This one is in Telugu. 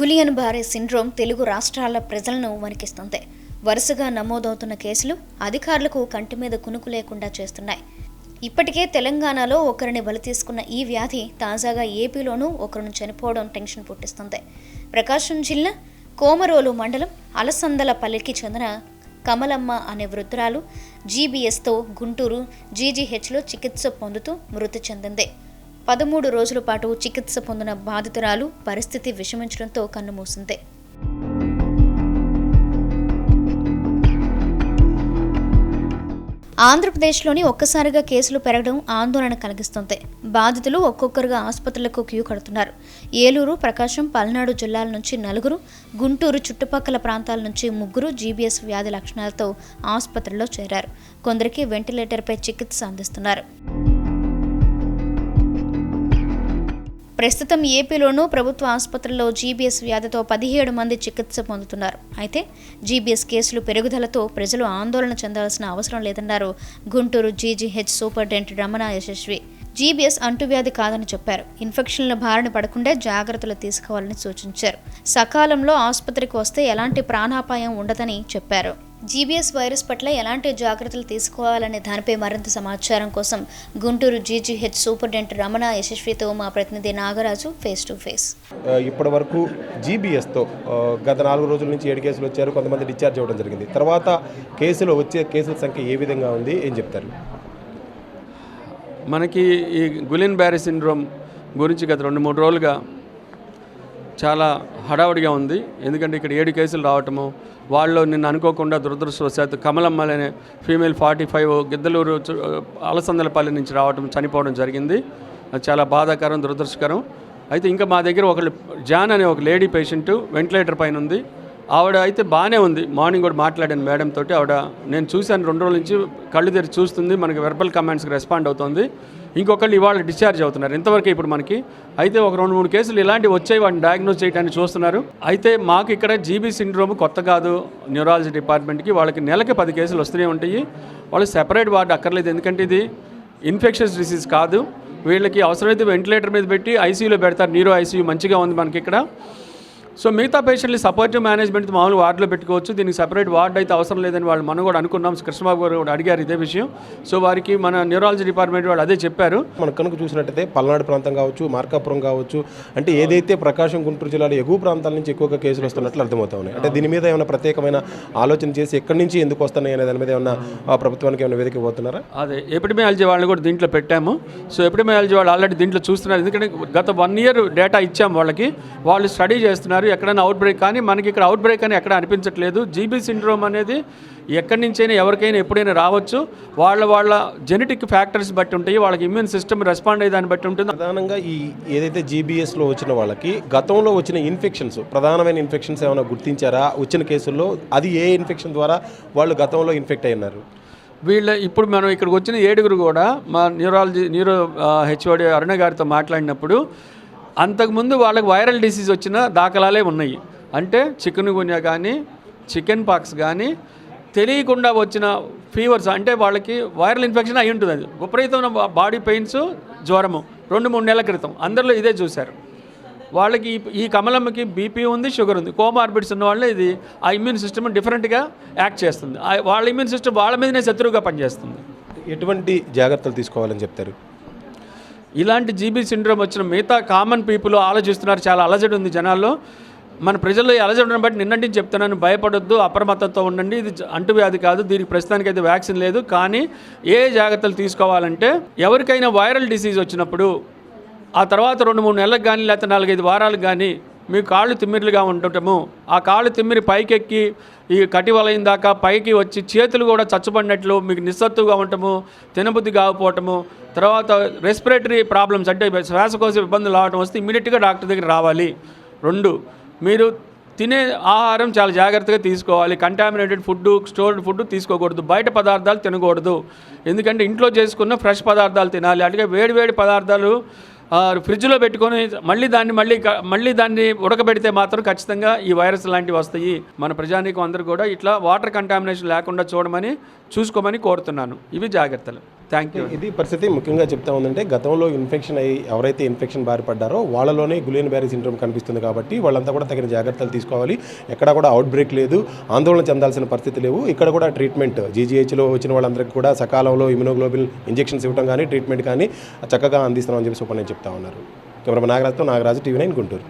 గులియన్ బారే సిండ్రోమ్ తెలుగు రాష్ట్రాల ప్రజలను వణికిస్తుంది. వరుసగా నమోదవుతున్న కేసులు అధికారులకు కంటి మీద కునుకు లేకుండా చేస్తున్నాయి. ఇప్పటికే తెలంగాణలో ఒకరిని బలి తీసుకున్న ఈ వ్యాధి తాజాగా ఏపీలోనూ ఒకరిని చనిపోవడం టెన్షన్ పుట్టిస్తుంది. ప్రకాశం జిల్లా కోమరోలు మండలం అలసందలపల్లికి చెందిన కమలమ్మ అనే వృద్ధురాలు జీబీఎస్తో గుంటూరు జీజీహెచ్లో చికిత్స పొందుతూ మృతి చెందింది. పదమూడు రోజుల పాటు చికిత్స పొందిన బాధితురాలు పరిస్థితి విషమించడంతో కన్నుమూసింది ఆంధ్రప్రదేశ్లోని ఒక్కసారిగా కేసులు పెరగడం ఆందోళన కలిగిస్తుంది. బాధితులు ఒక్కొక్కరుగా ఆసుపత్రులకు క్యూ కడుతున్నారు. ఏలూరు ప్రకాశం పల్నాడు జిల్లాల నుంచి నలుగురు గుంటూరు చుట్టుపక్కల ప్రాంతాల నుంచి ముగ్గురు జీబీఎస్ వ్యాధి లక్షణాలతో ఆసుపత్రిలో చేరారు. కొందరికి వెంటిలేటర్పై చికిత్స అందిస్తున్నారు. ప్రస్తుతం ఏపీలోనూ ప్రభుత్వ ఆసుపత్రుల్లో జీబీఎస్ వ్యాధితో పదిహేడు మంది చికిత్స పొందుతున్నారు. అయితే జీబీఎస్ కేసులు పెరుగుదలతో ప్రజలు ఆందోళన చెందాల్సిన అవసరం లేదన్నారు Guntur GGH superintendent Ramana Yashasvi. GBS అంటువ్యాధి కాదని చెప్పారు. ఇన్ఫెక్షన్ల బారిన పడకుండా జాగ్రత్తలు తీసుకోవాలని సూచించారు. సకాలంలో ఆసుపత్రికి వస్తే ఎలాంటి ప్రాణాపాయం ఉండదని చెప్పారు. జీబీఎస్ వైరస్ పట్ల ఎలాంటి జాగ్రత్తలు తీసుకోవాలనే దానిపై మరింత సమాచారం కోసం గుంటూరు జీజీహెచ్ సూపరింటెండెంట్ రమణ యశస్వితో మా ప్రతినిధి నాగరాజు ఫేస్ టు ఫేస్. ఇప్పటి వరకు జీబీఎస్తో గత నాలుగు రోజుల నుంచి ఏడు కేసులు వచ్చారు కొంతమంది డిశ్చార్జ్ అవ్వడం జరిగింది. తర్వాత కేసులు వచ్చే కేసుల సంఖ్య ఏ విధంగా ఉంది ఏం చెప్తారు? మనకి ఈ గులిన్ బ్యారీ సిండ్రోమ్ గురించి గత రెండు మూడు రోజులుగా చాలా హడావుడిగా ఉంది. ఎందుకంటే ఇక్కడ ఏడు కేసులు రావటము వాళ్ళు నిన్ను అనుకోకుండా దురదృష్టవశాత్తు కమలమ్మలనే female forty five Giddalur Alasandalapalli నుంచి రావటం చనిపోవడం జరిగింది. అది చాలా బాధాకరం దురదృష్టకరం. అయితే ఇంకా మా దగ్గర ఒక జాన్ అనే ఒక లేడీ పేషెంట్ వెంటిలేటర్ పైన ఉంది. ఆవిడ అయితే బాగానే ఉంది. మార్నింగ్ కూడా మాట్లాడాను మేడం తోటి. ఆవిడ నేను చూశాను రెండు రోజుల నుంచి కళ్ళు తెరిచి చూస్తుంది. మనకి వెర్బల్ కమాండ్స్కి రెస్పాండ్ అవుతుంది. ఇంకొకళ్ళు ఇవాళ డిశ్చార్జ్ అవుతున్నారు. ఇంతవరకు ఇప్పుడు మనకి అయితే ఒక రెండు మూడు కేసులు ఇలాంటివి వచ్చాయి. వాటిని డయాగ్నోస్ చేయడానికి చూస్తున్నారు. అయితే మాకు ఇక్కడ జీబీ సిండ్రోమ్ కొత్త కాదు. న్యూరాలజీ డిపార్ట్మెంట్కి వాళ్ళకి నెలకి పది కేసులు వస్తూనే ఉంటాయి. వాళ్ళు సెపరేట్ వార్డు అక్కర్లేదు. ఎందుకంటే ఇది ఇన్ఫెక్షన్స్ డిసీజ్ కాదు. వీళ్ళకి అవసరమైతే వెంటిలేటర్ మీద పెట్టి ఐసీయూలో పెడతారు. నీరో ఐసీయూ మంచిగా ఉంది మనకి ఇక్కడ. సో మిగతా పేషెంట్ని సపోర్టివ్ మేనేజ్మెంట్ మామూలు వార్డులో పెట్టుకోవచ్చు. దీనికి సపరేట్ వార్డు అయితే అవసరం లేదని వాళ్ళు మనం కూడా అనుకున్నాం. కృష్ణబాబు గారు కూడా అడిగారు ఇదే విషయం. సో వారికి మన న్యూరాలజీ డిపార్ట్మెంట్ వాళ్ళు అదే చెప్పారు. మనం కనుక చూసినట్టయితే పల్నాడు ప్రాంతం కావచ్చు మార్కాపురం కావచ్చు అంటే ఏదైతే ప్రకాశం గుంటూరు జిల్లాలో ఎగువ ప్రాంతాల నుంచి ఎక్కువగా కేసులు వస్తున్నట్లు అర్థమవుతా ఉన్నాయి. అంటే దీని మీద ఏమైనా ప్రత్యేకమైన ఆలోచన చేసి ఎక్కడి నుంచి ఎందుకు వస్తున్నాయి అనే దాని మీద ఏమైనా ప్రభుత్వానికి ఏమైనా వేదిక పోతున్నారా అదే ఎపిడమియాలజీ వాళ్ళని కూడా దీంట్లో పెట్టాము. సో ఎపిడమియాలజీ వాళ్ళు ఆల్రెడీ దీంట్లో చూస్తున్నారు. ఎందుకంటే గత వన్ ఇయర్ డేటా ఇచ్చాము వాళ్ళకి. వాళ్ళు స్టడీ చేస్తున్నారు. ఎక్కడైనా అవుట్ బ్రేక్ కానీ మనకి ఇక్కడ అవుట్ బ్రేక్ అని ఎక్కడ అనిపించట్లేదు. జీబీ సిండ్రోమ్ అనేది ఎక్కడి నుంచైనా ఎవరికైనా ఎప్పుడైనా రావచ్చు. వాళ్ళ వాళ్ళ జెనెటిక్ ఫ్యాక్టర్స్ బట్టి ఉంటాయి. వాళ్ళకి ఇమ్యూన్ సిస్టమ్ రెస్పాండ్ అయ్యే దాన్ని బట్టి ఉంటుంది. ప్రధానంగా ఈ ఏదైతే జీబీఎస్లో వచ్చిన వాళ్ళకి గతంలో వచ్చిన ఇన్ఫెక్షన్స్ ప్రధానమైన ఇన్ఫెక్షన్స్ ఏమైనా గుర్తించారా? వచ్చిన కేసుల్లో అది ఏ ఇన్ఫెక్షన్ ద్వారా వాళ్ళు గతంలో ఇన్ఫెక్ట్ అయినారు వీళ్ళ ఇప్పుడు మనం ఇక్కడికి వచ్చిన ఏడుగురు కూడా మా న్యూరాలజీ న్యూరో హెచ్ఓడి అరుణ గారితో మాట్లాడినప్పుడు అంతకుముందు వాళ్ళకి వైరల్ డిసీజ్ వచ్చిన దాఖలాలే ఉన్నాయి. అంటే చికెన్ గున్యా కానీ చికెన్ పాక్స్ కానీ తెలియకుండా వచ్చిన ఫీవర్స్ అంటే వాళ్ళకి వైరల్ ఇన్ఫెక్షన్ అయి ఉంటుంది అది. విపరీతమైన బాడీ పెయిన్స్ జ్వరము రెండు మూడు నెలల క్రితం. అందరిలో ఇదే చూశారు. వాళ్ళకి ఈ- కమలమ్మకి బీపీ ఉంది షుగర్ ఉంది. కోమార్బిడ్స్ ఉన్న వాళ్ళని ఇది ఆ ఇమ్యూన్ సిస్టమ్ డిఫరెంట్గా యాక్ట్ చేస్తుంది. వాళ్ళ ఇమ్యూన్ సిస్టమ్ వాళ్ళ మీదనే శత్రువుగా పనిచేస్తుంది. ఎటువంటి జాగ్రత్తలు తీసుకోవాలని చెప్తారు? ఇలాంటి జీబీ సిండ్రోమ్ వచ్చిన మిగతా కామన్ పీపుల్ ఆలోచిస్తున్నారు చాలా అలజడి ఉంది జనాల్లో. మన ప్రజల్లో అలజడిని అలజడి ఉండడం బట్టి నిన్నటి చెప్తున్నాను భయపడొద్దు అప్రమత్తతో ఉండండి ఇది అంటువ్యాధి కాదు దీనికి ప్రస్తుతానికి అయితే వ్యాక్సిన్ లేదు కానీ ఏ జాగ్రత్తలు తీసుకోవాలంటే ఎవరికైనా వైరల్ డిసీజ్ వచ్చినప్పుడు ఆ తర్వాత రెండు మూడు నెలలకు కానీ లేకపోతే నాలుగైదు వారాలకు కానీ మీ కాళ్ళు తిమ్మిర్లుగా ఉండటము ఆ కాళ్ళు తిమ్మిరి పైకెక్కి ఈ కటివలయం దాకా పైకి వచ్చి చేతులు కూడా చచ్చుపడినట్లు మీకు నిస్సత్తుగా ఉండటము తినబుద్ధి కాకపోవటము తర్వాత రెస్పిరేటరీ ప్రాబ్లమ్స్ అంటే శ్వాసకోశ ఇబ్బందులు రావడం వస్తే ఇమీడియట్గా డాక్టర్ దగ్గర రావాలి. రెండు మీరు తినే ఆహారం చాలా జాగ్రత్తగా తీసుకోవాలి. కంటామినేటెడ్ ఫుడ్ స్టోర్డ్ ఫుడ్ తీసుకోకూడదు. బయట పదార్థాలు తినకూడదు. ఎందుకంటే ఇంట్లో చేసుకున్న ఫ్రెష్ పదార్థాలు తినాలి. అలాగే వేడి వేడి పదార్థాలు ఫ్రిడ్జ్లో పెట్టుకొని మళ్ళీ దాన్ని మళ్ళీ మళ్ళీ దాన్ని ఉడకబెడితే మాత్రం ఖచ్చితంగా ఈ వైరస్ లాంటివి వస్తాయి. మన ప్రజానీకం అందరూ కూడా ఇట్లా వాటర్ కంటామినేషన్ లేకుండా చూడమని చూసుకోమని కోరుతున్నాను. ఇవి జాగ్రత్తలు. థ్యాంక్ యూ ఇది పరిస్థితి ముఖ్యంగా చెప్తా ఉందంటే గతంలో ఇన్ఫెక్షన్ అయ్యి ఎవరైతే ఇన్ఫెక్షన్ బారి పడ్డారో వాళ్ళలోనే గులేన్ బ్యారీ సిండ్రోమ్ కనిపిస్తుంది కాబట్టి వాళ్ళంతా కూడా తగిన జాగ్రత్తలు తీసుకోవాలి. ఎక్కడ కూడా అవుట్ బ్రేక్ లేదు. ఆందోళన చెందాల్సిన పరిస్థితి లేవు. ఇక్కడ కూడా ట్రీట్మెంట్ జీజీహెచ్లో వచ్చిన వాళ్ళందరికీ కూడా సకాలంలో ఇమ్యునోగ్లోబిన్ ఇంజెక్షన్స్ ఇవ్వడం కానీ ట్రీట్మెంట్ కానీ చక్కగా అందిస్తున్నామని చెప్పి సూపర్ నేను చెప్తా ఉన్నారు. కెమెరా నాగరాజ్తో నాగరాజు టీవీ నైన్ గుంటూరు.